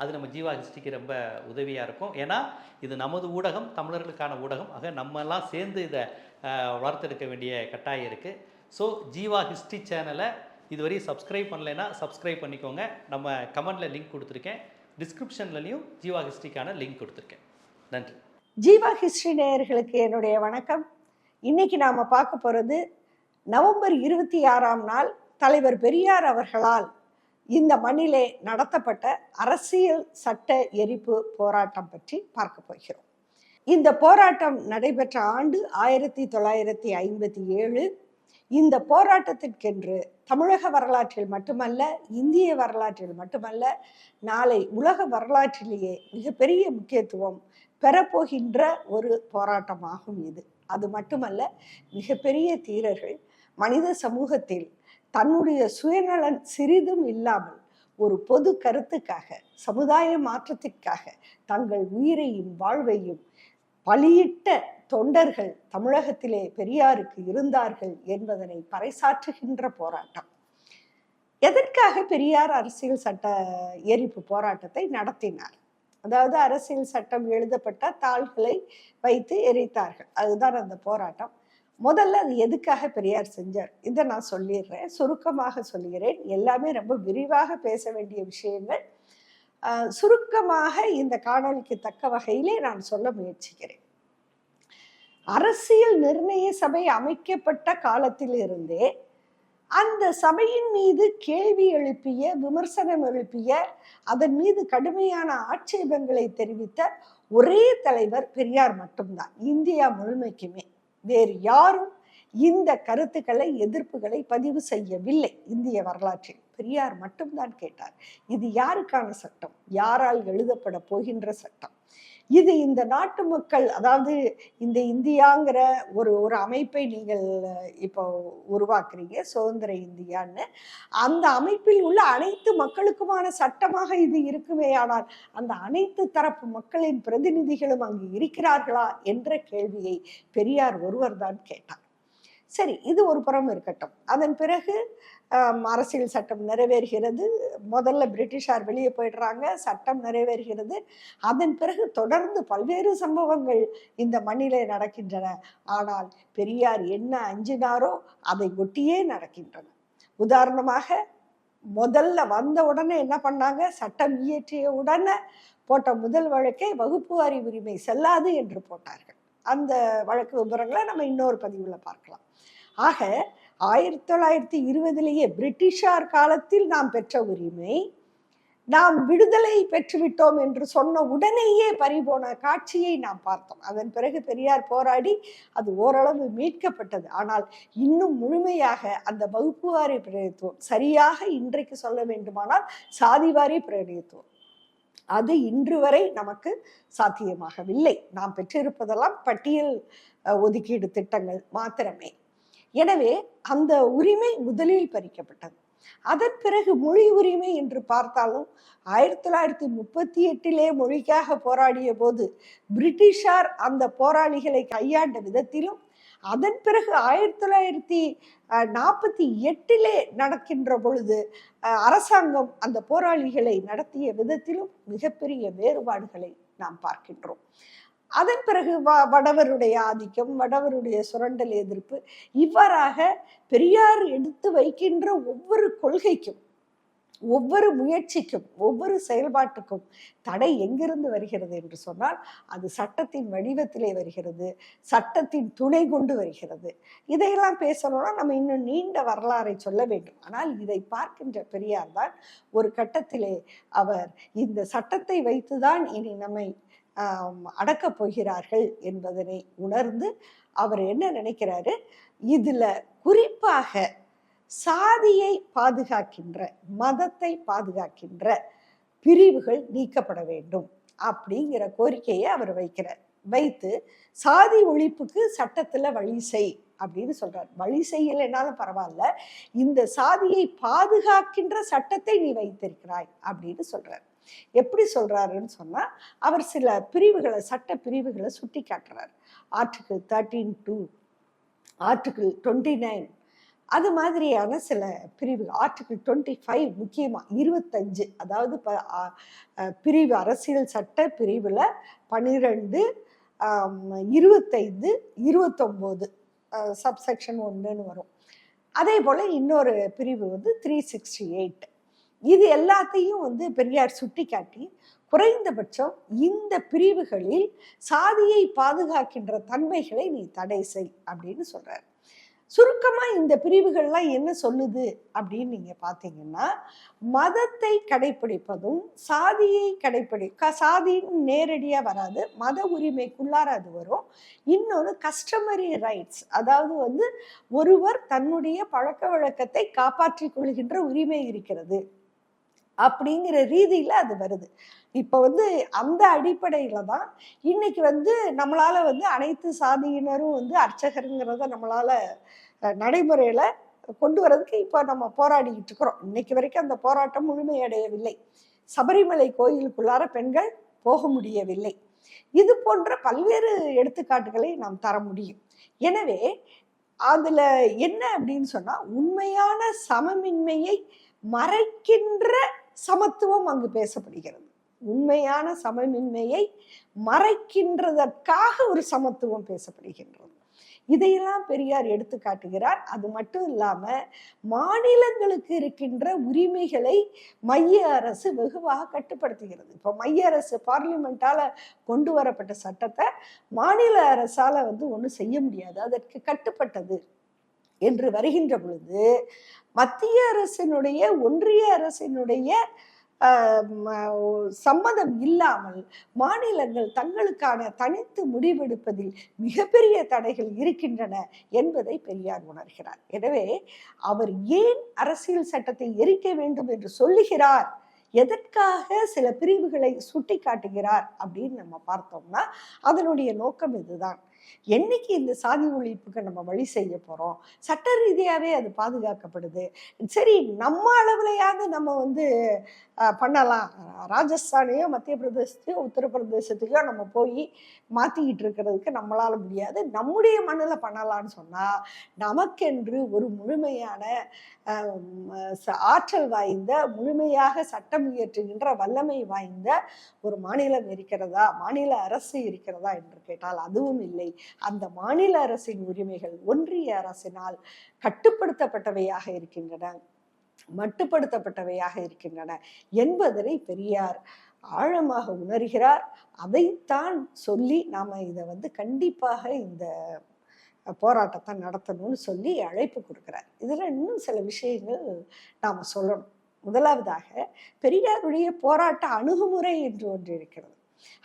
அது நம்ம ஜீவா ஹிஸ்ட்ரிக்கு ரொம்ப உதவியாக இருக்கும். ஏன்னா இது நமது ஊடகம் தமிழர்களுக்கான ஊடகம். ஆக நம்ம எல்லாம் சேர்ந்து இதை வளர்த்தெடுக்க வேண்டிய கட்டாயம் இருக்குது ஸோ ஜீவா ஹிஸ்ட்ரி சேனலை இதுவரை சப்ஸ்கிரைப் பண்ணலைன்னா சப்ஸ்கிரைப் பண்ணிக்கோங்க. நம்ம கமெண்டில் லிங்க் கொடுத்துருக்கேன். டிஸ்கிரிப்ஷன்லையும் ஜீவா ஹிஸ்ட்ரிக்கான லிங்க் கொடுத்துருக்கேன். நன்றி. ஜீவா ஹிஸ்டரி நேயர்களுக்கு என்னுடைய வணக்கம். இன்னைக்கு நாம் பார்க்க போகிறது நவம்பர் இருபத்தி ஆறாம் நாள் தலைவர் பெரியார் அவர்களால் இந்த மண்ணிலே நடத்தப்பட்ட அரசியல் சட்ட எரிப்பு போராட்டம் பற்றி பார்க்க போகிறோம். இந்த போராட்டம் நடைபெற்ற ஆண்டு ஆயிரத்தி தொள்ளாயிரத்தி ஐம்பத்தி ஏழு. இந்த போராட்டத்திற்கென்று தமிழக வரலாற்றில் மட்டுமல்ல இந்திய வரலாற்றில் மட்டுமல்ல நாளை உலக வரலாற்றிலேயே மிகப்பெரிய முக்கியத்துவம் பெறப்போகின்ற ஒரு போராட்டமாகும் இது. அது மட்டுமல்ல மிகப்பெரிய தீரர்கள் மனித சமூகத்தில் தன்னுடைய சுயநலன் சிறிதும் இல்லாமல் ஒரு பொது கருத்துக்காக சமுதாய மாற்றத்திற்காக தங்கள் உயிரையும் வாழ்வையும் பலியிட்ட தொண்டர்கள் தமிழகத்திலே பெரியாருக்கு இருந்தார்கள் என்பதனை பறைசாற்றுகின்ற போராட்டம். எதற்காக பெரியார் அரசியல் சட்ட எரிப்பு போராட்டத்தை நடத்தினார்? அதாவது அரசியல் சட்டம் எழுதப்பட்ட தாள்களை வைத்து எரித்தார்கள். அதுதான் அந்த போராட்டம். முதல்ல அது எதுக்காக பெரியார் செஞ்சார்? இதை நான் சொல்லிடுறேன். சுருக்கமாக சொல்லுகிறேன். எல்லாமே ரொம்ப விரிவாக பேச வேண்டிய விஷயங்கள். சுருக்கமாக இந்த காணொளிக்கு தக்க வகையிலே நான் சொல்ல முயற்சிக்கிறேன். அரசியல் நிர்ணய சபை அமைக்கப்பட்ட காலத்திலிருந்தே அந்த சபையின் மீது கேள்வி எழுப்பிய விமர்சனம் எழுப்பிய அதன் மீது கடுமையான ஆட்சேபங்களை தெரிவித்த ஒரே தலைவர் பெரியார் மட்டும்தான். இந்தியா முழுமைக்குமே. வேறு யாரும் இந்த கருத்துக்களை எதிர்ப்புகளை பதிவு செய்யவில்லை இந்திய வரலாற்றில். பெரியார் மட்டும்தான் கேட்டார் இது யாருக்கான சட்டம்? யாரால் எழுதப்பட போகின்ற சட்டம்? இது இந்த நாட்டு மக்கள் அதாவது இந்த இந்தியாங்கிற ஒரு ஒரு அமைப்பை நீங்கள் இப்போ உருவாக்குறீங்க சுதந்திர இந்தியான்னு. அந்த அமைப்பில் உள்ள அனைத்து மக்களுக்குமான சட்டமாக இது இருக்குமே ஆனால் அந்த அனைத்து தரப்பு மக்களின் பிரதிநிதிகளும் அங்கு இருக்கிறார்களா என்ற கேள்வியை பெரியார் ஒருவர் தான் கேட்டார். சரி இது ஒரு புறம் இருக்கட்டும். அதன் பிறகு அரசியல் சட்டம் நிறைவேறுகிறது. முதல்ல பிரிட்டிஷார் வெளியே போயிடுறாங்க. சட்டம் நிறைவேறுகிறது. அதன் பிறகு தொடர்ந்து பல்வேறு சம்பவங்கள் இந்த மண்ணிலே நடக்கின்றன. ஆனால் பெரியார் என்ன அஞ்சினாரோ அதை ஒட்டியே நடக்கின்றன. உதாரணமாக முதல்ல வந்த உடனே என்ன பண்ணாங்க? சட்டம் இயற்றிய உடனே போட்ட முதல் வழக்கே வகுப்பு வாரி உரிமை செல்லாது என்று போட்டார்கள். அந்த வழக்கு விவரங்களை நம்ம இன்னொரு பதிவில் பார்க்கலாம். ஆக ஆயிரத்தி தொள்ளாயிரத்தி இருபதிலேயே பிரிட்டிஷார் காலத்தில் நாம் பெற்ற உரிமை நாம் விடுதலை பெற்றுவிட்டோம் என்று சொன்ன உடனேயே பறிபோன காட்சியை நாம் பார்த்தோம். அதன் பிறகு பெரியார் போராடி அது ஓரளவு மீட்கப்பட்டது. ஆனால் இன்னும் முழுமையாக அந்த வகுப்புவாரி பிரதித்துவம் சரியாக இன்றைக்கு சொல்ல வேண்டுமானால் சாதிவாரி பிரதித்துவம் அது இன்று வரை நமக்கு சாத்தியமாகவில்லை. நாம் பெற்றிருப்பதெல்லாம் பட்டியல் ஒதுக்கீடு திட்டங்கள் மாத்திரமே. எனவே அந்த உரிமை முதலில் பறிக்கப்பட்டது. அதன் பிறகு மொழி உரிமை என்று பார்த்தாலும் ஆயிரத்தி தொள்ளாயிரத்தி முப்பத்தி எட்டிலே மொழிக்காக போராடிய போது பிரிட்டிஷார் அந்த போராளிகளை கையாண்ட விதத்திலும் அதன் பிறகு ஆயிரத்தி தொள்ளாயிரத்தி நாற்பத்தி எட்டிலே நடக்கின்ற பொழுது அரசாங்கம் அந்த போராளிகளை நடத்திய விதத்திலும் மிகப்பெரிய வேறுபாடுகளை நாம் பார்க்கின்றோம். அதன் பிறகு வ வடவருடைய ஆதிக்கம் வடவருடைய சுரண்டல் எதிர்ப்பு இவ்வாறாக பெரியார் எடுத்து வைக்கின்ற ஒவ்வொரு கொள்கைக்கும் ஒவ்வொரு முயற்சிக்கும் ஒவ்வொரு செயல்பாட்டுக்கும் தடை எங்கிருந்து வருகிறது என்று சொன்னால் அது சட்டத்தின் வடிவத்திலே வருகிறது சட்டத்தின் துணை கொண்டு வருகிறது. இதையெல்லாம் பேசணும்னா நம்ம இன்னும் நீண்ட வரலாறை சொல்ல வேண்டும். ஆனால் இதை பார்க்கின்ற பெரியார் தான் ஒரு கட்டத்திலே அவர் இந்த சட்டத்தை வைத்துதான் இனி நம்மை அடக்கப் போகிறார்கள் என்பதனை உணர்ந்து அவர் என்ன நினைக்கிறாரு? இதுல குறிப்பாக சாதியை பாதுகாக்கின்ற மதத்தை பாதுகாக்கின்ற பிரிவுகள் நீக்கப்பட வேண்டும் அப்படிங்கிற கோரிக்கையை அவர் வைக்கிறார். வைத்து சாதி ஒழிப்புக்கு சட்டத்துல வழி செய் அப்படின்னு சொல்றார். வழி செய்யலைனாலும் பரவாயில்ல. இந்த சாதியை பாதுகாக்கின்ற சட்டத்தை நீ வைத்திருக்கிறாய் அப்படின்னு சொல்றார். எப்படி சொல்றாருன்னு சொன்னா அவர் சில பிரிவுகளை சட்ட பிரிவுகளை சுட்டி காட்டுறார். Article thirteen two article twenty nine அது மாதிரியான சில பிரிவு ஆர்டிகிள் டுவெண்ட்டி ஃபைவ் முக்கியமாக இருபத்தஞ்சு. அதாவது ப பிரிவு அரசியல் சட்ட பிரிவில் பன்னிரெண்டு இருபத்தைந்து இருபத்தொம்போது. சப்செக்ஷன் ஒன்றுன்னு வரும். அதே போல் இன்னொரு பிரிவு வந்து த்ரீ சிக்ஸ்டி எயிட் இது எல்லாத்தையும் வந்து பெரியார் சுட்டி காட்டி குறைந்தபட்சம் இந்த பிரிவுகளில் சாதியை பாதுகாக்கின்ற தன்மைகளை நீ தடை செய் அப்படின்னு சொல்கிறார் சுருக்கமாக இந்த பிரிவுகள்லாம் என்ன சொல்லுது அப்படின்னு நீங்கள் பார்த்தீங்கன்னா மதத்தை கடைப்பிடிப்பதும் சாதியை கடைப்பிடி க- சாதின்னு நேரடியாக வராது மத உரிமைக்குள்ளார அது வரும். இன்னொன்று கஸ்டமரி ரைட்ஸ் அதாவது வந்து ஒருவர் தன்னுடைய பழக்க வழக்கத்தை காப்பாற்றிக் கொள்கின்ற உரிமை இருக்கிறது. அப்படிங்கிற ரீதியில் அது வருது. இப்போ வந்து அந்த அடிப்படையில் தான் இன்னைக்கு வந்து நம்மளால் வந்து அனைத்து சாதியினரும் வந்து அர்ச்சகருங்கிறத நம்மளால் நடைமுறையில் கொண்டு வரதுக்கு இப்போ நம்ம போராடிக்கிட்டு இருக்கிறோம். இன்னைக்கு வரைக்கும் அந்த போராட்டம் முழுமையடையவில்லை. சபரிமலை கோயிலுக்குள்ளார பெண்கள் போக முடியவில்லை. இது போன்ற பல்வேறு எடுத்துக்காட்டுகளை நாம் தர முடியும். எனவே அதில் என்ன அப்படின்னு சொன்னால் உண்மையான சமமின்மையை மறைக்கின்ற சமத்துவம் அங்கு பேசப்படுகிறது. உண்மையான சமமின்மையை மறைக்கின்றதற்காக ஒரு சமத்துவம் பேசப்படுகின்றது. இதையெல்லாம் பெரியார் எடுத்து காட்டுகிறார். அது மட்டும் இல்லாம மாநிலங்களுக்கு இருக்கின்ற உரிமைகளை மைய அரசு வெகுவாக கட்டுப்படுத்துகிறது. இப்போ மைய அரசு பார்லிமெண்டால கொண்டு வரப்பட்ட சட்டத்தை மாநில அரசால வந்து ஒன்றும் செய்ய முடியாது. அதற்கு கட்டுப்பட்டது என்று வருகின்ற பொழுது மத்திய அரசினுடைய ஒன்றிய அரசினுடைய சம்மதம் இல்லாமல் மாநிலங்கள் தங்களுக்கான தனித்து முடிவெடுப்பதில் மிகப்பெரிய தடைகள் இருக்கின்றன என்பதை பெரியார் உணர்கிறார். எனவே அவர் ஏன் அரசியல் சட்டத்தை எரிக்க வேண்டும் என்று சொல்லுகிறார்? எதற்காக சில பிரிவுகளை சுட்டி காட்டுகிறார் அப்படின்னு நம்ம பார்த்தோம்னா அதனுடைய நோக்கம் இதுதான். என்னைக்கு இந்த சாதி ஒழிப்புக்கு நம்ம வழி செய்ய போறோம்? சட்ட ரீதியாகவே அது பாதுகாக்கப்படுது. சரி நம்ம அளவுலையாவது நம்ம வந்து பண்ணலாம். ராஜஸ்தானையோ மத்திய பிரதேசத்தையோ உத்தரப்பிரதேசத்தையோ நம்ம போய் மாத்திக்கிட்டு இருக்கிறதுக்கு நம்மளால முடியாது. நம்முடைய மண்ணில் பண்ணலாம்னு சொன்னால் நமக்கென்று ஒரு முழுமையான ஆற்றல் வாய்ந்த முழுமையாக சட்டம் இயற்றுகின்ற வல்லமை வாய்ந்த ஒரு மாநிலம் இருக்கிறதா? மாநில அரசு இருக்கிறதா? என்று கேட்டால் அதுவும் இல்லை. அந்த மாநில அரசின் உரிமைகள் ஒன்றிய அரசினால் கட்டுப்படுத்தப்பட்டவையாக இருக்கின்றன மட்டுப்படுத்தப்பட்டவையாக இருக்கின்றன என்பதனை பெரியார் ஆழமாக உணர்கிறார். அதைத்தான் சொல்லி நாம இதை வந்து கண்டிப்பாக இந்த போராட்டத்தை நடத்தணும்னு சொல்லி அழைப்பு கொடுக்கிறார். இதுல இன்னும் சில விஷயங்கள் நாம சொல்லணும். முதலாவதாக பெரியாருடைய போராட்ட அணுகுமுறை என்று ஒன்று இருக்கிறது.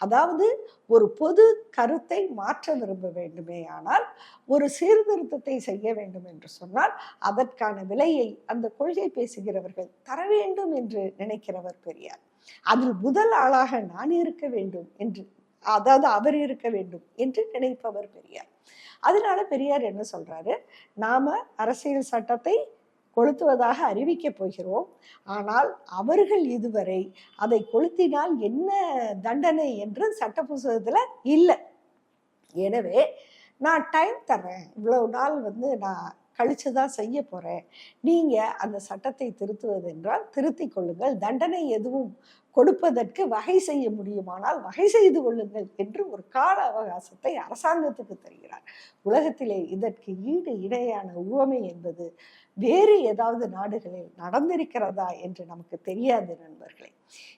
அதாவது ஒரு பொது கருத்தை மாற்ற விரும்ப வேண்டுமே ஆனால் ஒரு சீர்திருத்தத்தை செய்ய வேண்டும் என்று சொன்னால் அதற்கான விலையை அந்த கொள்கை பேசுகிறவர்கள் தர வேண்டும் என்று நினைக்கிறவர் பெரியார். அதில் முதல் ஆளாக நான் இருக்க வேண்டும் என்று அதாவது அவர் இருக்க வேண்டும் என்று நினைப்பவர் பெரியார். அதனால பெரியார் என்ன சொல்றாரு? நாம அரசியல் சட்டத்தை கொளுத்துவதாக அறிவிக்கப் போகிறோம். ஆனால் அவர்கள் இதுவரை அதை கொளுத்தினால் என்ன தண்டனை என்று சட்ட புஸ்தகத்துல இல்லை. எனவே நான் டைம் தர்றேன். இவ்வளவு நாள் வந்து நான் கழிச்சு தான் செய்ய போறேன். நீங்க அந்த சட்டத்தை திருத்துவது என்றால் திருத்திக் கொள்ளுங்கள். தண்டனை எதுவும் கொடுப்பதற்கு வகை செய்ய முடியுமானால் வகை செய்து கொள்ளுங்கள் என்று ஒரு கால அவகாசத்தை அரசாங்கத்துக்கு தருகிறார். உலகத்திலே இதற்கு ஈடு இணையான உவமை என்பது வேறு ஏதாவது நாடுகளில் நடந்திருக்கிறதா என்று நமக்கு தெரியாது நண்பர்களே.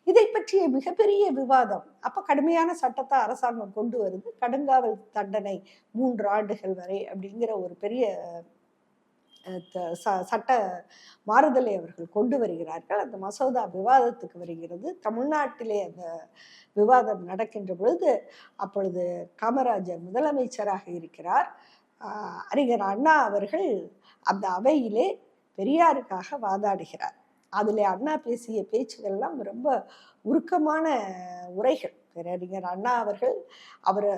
இதை பற்றிய மிகப்பெரிய விவாதம் அப்ப கடுமையான சட்டத்தை அரசாங்கம் கொண்டு வருது. கடுங்காவல் தண்டனை மூன்று ஆண்டுகள் வரை அப்படிங்கிற ஒரு பெரிய த- ச- சட்ட மாறுதலை அவர்கள் கொண்டு வருகிறார்கள். அந்த மசோதா விவாதத்துக்கு வருகிறது. தமிழ்நாட்டிலே அந்த விவாதம் நடக்கின்ற பொழுது அப்பொழுது காமராஜர் முதலமைச்சராக இருக்கிறார். அறிஞர் அண்ணா அவர்கள் அந்த அவையிலே பெரியாருக்காக வாதாடுகிறார். அதில் அண்ணா பேசிய பேச்சுகள்லாம் ரொம்ப உருக்கமான உரைகள். பேரறிஞர் அண்ணா அவர்கள் அவரை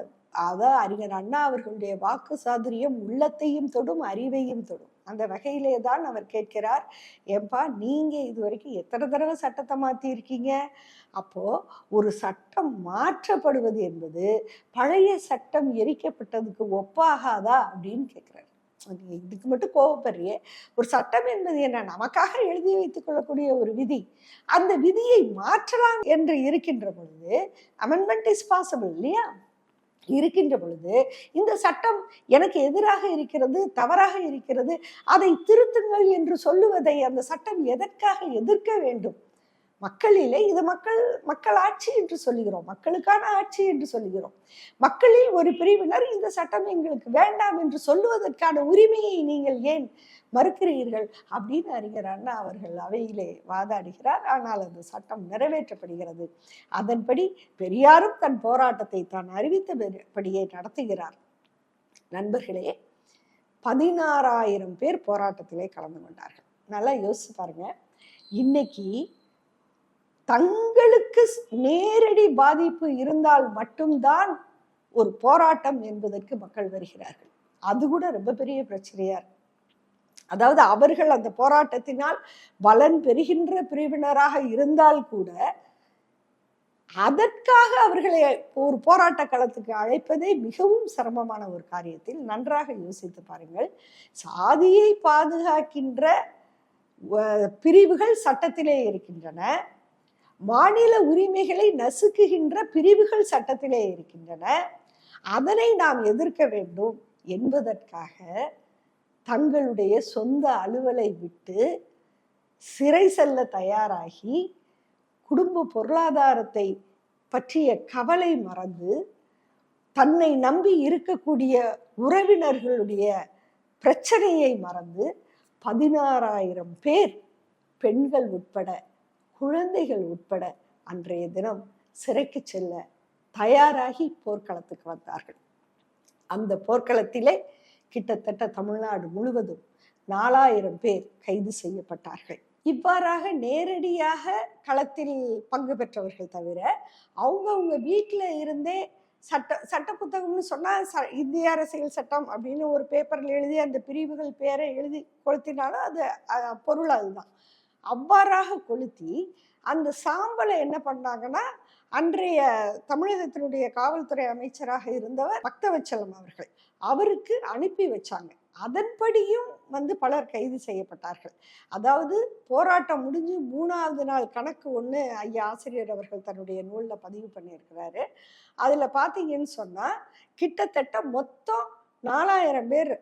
அதான் அறிஞர் அண்ணா அவர்களுடைய வாக்கு சாதுரியம் உள்ளத்தையும் தொடும் அறிவையும் தொடும். அந்த வகையிலே தான் அவர் கேட்கிறார் ஏன்பா நீங்கள் இது வரைக்கும் எத்தனை தடவை சட்டத்தை மாற்றியிருக்கீங்க அப்போது ஒரு சட்டம் மாற்றப்படுவது என்பது பழைய சட்டம் எரிக்கப்பட்டதுக்கு ஒப்பாகாதா? அப்படின்னு கேட்குறாரு. இதுக்கு மட்டும் கோவப்படுறியே? ஒரு சட்டம் என்பது என்ன? நமக்காக எழுதி வைத்துக் கொள்ளக்கூடிய ஒரு விதி. அந்த விதியை மாற்றலாம் என்று இருக்கின்ற பொழுது அமெண்ட்மெண்ட் இஸ் பாசிபிள் இல்லையா? இருக்கின்ற பொழுது இந்த சட்டம் எனக்கு எதிராக இருக்கிறது தவறாக இருக்கிறது அதை திருத்துங்கள் என்று சொல்லுவதை அந்த சட்டம் எதற்காக எதிர்க்க வேண்டும்? மக்களிலே இது மக்கள் மக்கள் ஆட்சி என்று சொல்லுகிறோம். மக்களுக்கான ஆட்சி என்று சொல்லுகிறோம். மக்களில் ஒரு பிரிவினர் இந்த சட்டம் எங்களுக்கு வேண்டாம் என்று சொல்லுவதற்கான உரிமையை நீங்கள் ஏன் மறுக்கிறீர்கள்? அப்படின்னு அறிஞர் அண்ணா அவர்கள் அவையிலே வாதாடுகிறார். ஆனால் அந்த சட்டம் நிறைவேற்றப்படுகிறது. அதன்படி பெரியாரும் தன் போராட்டத்தை தான் அறிவித்தபடியே நடத்துகிறார். நண்பர்களே பதினாறாயிரம் பேர் போராட்டத்திலே கலந்து கொண்டார்கள். நல்லா யோசிச்சு பாருங்க. இன்னைக்கு தங்களுக்கு நேரடி பாதிப்பு இருந்தால் மட்டும்தான் ஒரு போராட்டம் என்பதற்கு மக்கள் வருகிறார்கள். அது கூட ரொம்ப பெரிய பிரச்சனையா இருக்கு. அதாவது அவர்கள் அந்த போராட்டத்தினால் பலன் பெறுகின்ற பிரிவினராக இருந்தால் கூட அதற்காக அவர்களை ஒரு போராட்ட களத்துக்கு அழைப்பதே மிகவும் சிரமமான ஒரு காரியத்தில் நன்றாக யோசித்து பாருங்கள். சாதியை பாதுகாக்கின்ற பிரிவுகள் சட்டத்திலே இருக்கின்றன. மாநில உரிமைகளை நசுக்குகின்ற பிரிவுகள் சட்டத்திலே இருக்கின்றன. அதனை நாம் எதிர்க்க வேண்டும் என்பதற்காக தங்களுடைய சொந்த அலுவலை விட்டு சிறை செல்ல தயாராகி குடும்ப பொருளாதாரத்தை பற்றிய கவலை மறந்து தன்னை நம்பி இருக்கக்கூடிய உறவினர்களுடைய பிரச்சனையை மறந்து பதினாறாயிரம் பேர் பெண்கள் உட்பட குழந்தைகள் உட்பட அன்றைய தினம் சிறைக்கு செல்ல தயாராகி போர்க்களத்துக்கு வந்தார்கள். அந்த போர்க்களத்திலே கிட்டத்தட்ட தமிழ்நாடு முழுவதும் நாலாயிரம் பேர் கைது செய்யப்பட்டார்கள். இவ்வாறாக நேரடியாக களத்தில் பங்கு பெற்றவர்கள் தவிர அவங்கவுங்க வீட்டில் இருந்தே சட்ட சட்ட புத்தகம்னு சொன்னால் ச இந்திய அரசியல் சட்டம் அப்படின்னு ஒரு பேப்பரில் எழுதி அந்த பிரிவுகள் பேரை எழுதி கொளுத்தினாலும் அது பொருள் அதுதான். அவ்வாறாக கொளுத்தி அந்த சாம்பலை என்ன பண்ணாங்கன்னா அன்றைய தமிழகத்தினுடைய காவல்துறை அமைச்சராக இருந்தவர் பக்தவச்சலம் அவர்கள் அவருக்கு அனுப்பி வச்சாங்க. அதன்படியும் வந்து பலர் கைது செய்யப்பட்டார்கள். அதாவது போராட்டம் முடிஞ்சு மூணாவது நாள் கணக்கு ஒன்று ஐயா ஆசிரியர் அவர்கள் தன்னுடைய நூலில் பதிவு பண்ணியிருக்கிறாரு. அதில் பார்த்தீங்கன்னு சொன்னால் கிட்டத்தட்ட மொத்தம் நாலாயிரம் பேர்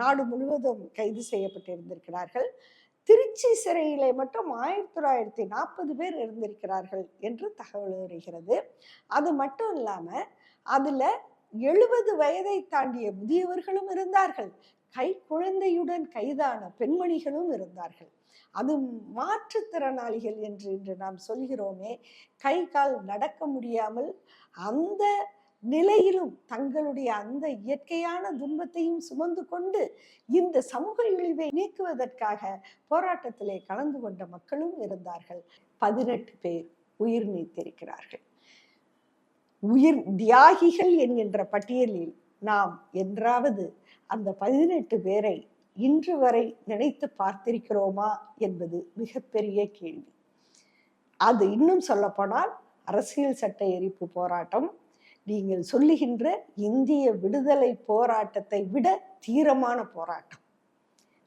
நாடு முழுவதும் கைது செய்யப்பட்டிருந்திருக்கிறார்கள். திருச்சி சிறையிலே மட்டும் ஆயிரத்தி தொள்ளாயிரத்தி நாற்பது பேர் இருந்திருக்கிறார்கள் என்று தகவல் வருகிறது. அது மட்டும் இல்லாமல் அதில் எழுபது வயதை தாண்டிய முதியவர்களும் இருந்தார்கள். கை குழந்தையுடன் கைதான பெண்மணிகளும் இருந்தார்கள். அது மாற்றுத்திறனாளிகள் என்று இன்று நாம் சொல்கிறோமே கை கால் நடக்க முடியாமல் அந்த நிலையிலும் தங்களுடைய அந்த இயற்கையான துன்பத்தையும் சுமந்து கொண்டு இந்த சமூக இழிவை நீக்குவதற்காக போராட்டத்திலே கலந்து கொண்ட மக்களும் இருந்தார்கள். பதினெட்டு பேர் உயிர் நீத்திருக்கிறார்கள். உயிர் தியாகிகள் என்கின்ற பட்டியலில் நாம் என்றாவது அந்த பதினெட்டு பேரை இன்று வரை நினைத்து பார்த்திருக்கிறோமா என்பது மிகப்பெரிய கேள்வி. அது இன்னும் சொல்லப்போனால் அரசியல் சட்ட எரிப்பு போராட்டம் நீங்கள் சொல்லுகின்ற இந்திய விடுதலை போராட்டத்தை விட தீரமான போராட்டம்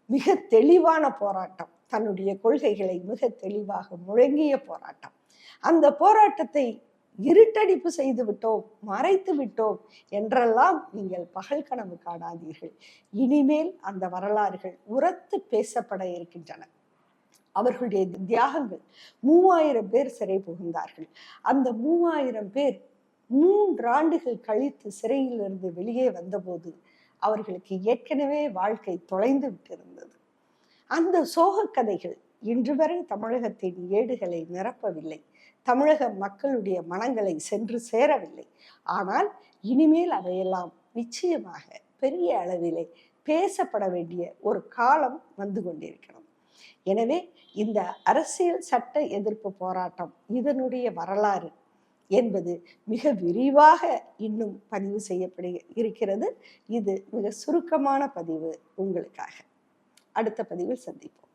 மிக தெளிவான போராட்டம் தன்னுடைய கொள்கைகளை மிக தெளிவாக முழங்கிய போராட்டம். அந்த போராட்டத்தை இருட்டடிப்பு செய்து விட்டோம் மறைத்து விட்டோம் என்றெல்லாம் நீங்கள் பகல் கனவு காணாதீர்கள். இனிமேல் அந்த வரலாறுகள் உரத்து பேசப்பட இருக்கின்றன. அவர்களுடைய தியாகங்கள் மூவாயிரம் பேர் சிறை புகுந்தார்கள். அந்த மூவாயிரம் பேர் மூன்றாண்டுகள் கழித்து சிறையிலிருந்து வெளியே வந்தபோது அவர்களுக்கு ஏற்கனவே வாழ்க்கை தொலைந்து விட்டிருந்தது. அந்த சோக கதைகள் இன்று வரை தமிழகத்தின் ஏடுகளை நிரப்பவில்லை. தமிழக மக்களுடைய மனங்களை சென்று சேரவில்லை. ஆனால் இனிமேல் அவையெல்லாம் நிச்சயமாக பெரிய அளவிலே பேசப்பட வேண்டிய ஒரு காலம் வந்து கொண்டிருக்கிறது. எனவே இந்த அரசியல் சட்ட எதிர்ப்பு போராட்டம் இதனுடைய வரலாறு என்பது மிக விரிவாக இன்னும் பதிவு செய்யப்படு இருக்கிறது. இது மிக சுருக்கமான பதிவு உங்களுக்காக. அடுத்த பதிவில் சந்திப்போம்.